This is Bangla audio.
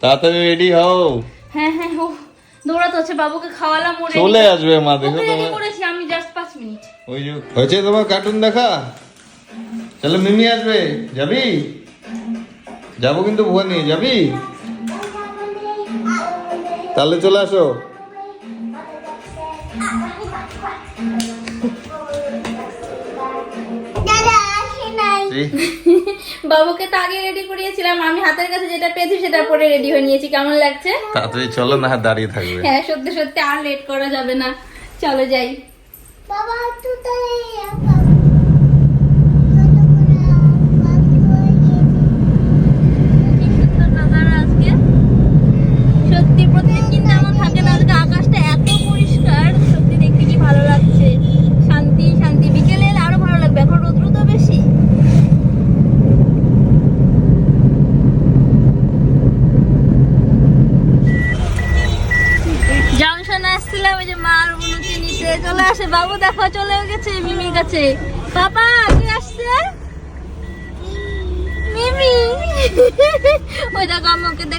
তাড়াতাড়ি রেডি হও। হ্যাঁ হ্যাঁ ও দৌড়াতে হচ্ছে বাবুকে খাওয়ালাম ও ready- চলে আসবে মা দেখো ready করেছি আমি জাস্ট পাঁচ মিনিট ওই যে হয়েছে তোমার কার্টুন দেখা? চলো মিমি আসবে। যাবি? যাব কিন্তু ভুয়ানি যাবি? তাহলে চলে আসো। বাবুকে তো আগে রেডি করিয়েছিলাম। আমি হাতের কাছে যেটা পেয়েছি সেটা পরে রেডি হয়ে নিয়েছি। কেমন লাগছে? তাড়াতাড়ি চলো না দাঁড়িয়ে থাকবে। হ্যাঁ সত্যি সত্যি আর লেট করা যাবে না। চলো যাই। বাবা তুই তো কি সুন্দর সত্যি প্রতিদিন কিন্তু এমন থাকে না আজকে আকাশটা এত পরিষ্কার। সত্যি দেখতে কি ভালো লাগছে। শান্তি শান্তি। বিকেলে এলে আরও ভালো লাগবে। এখন রোদ্র তো বেশি জংশনে আসছিলাম ওই যে মার চলে আসে, বাবু দেখো চলে গেছে মিমির কাছে পাপা, কি আসছে? মিমি। ওই দেখো আমাকে দেখ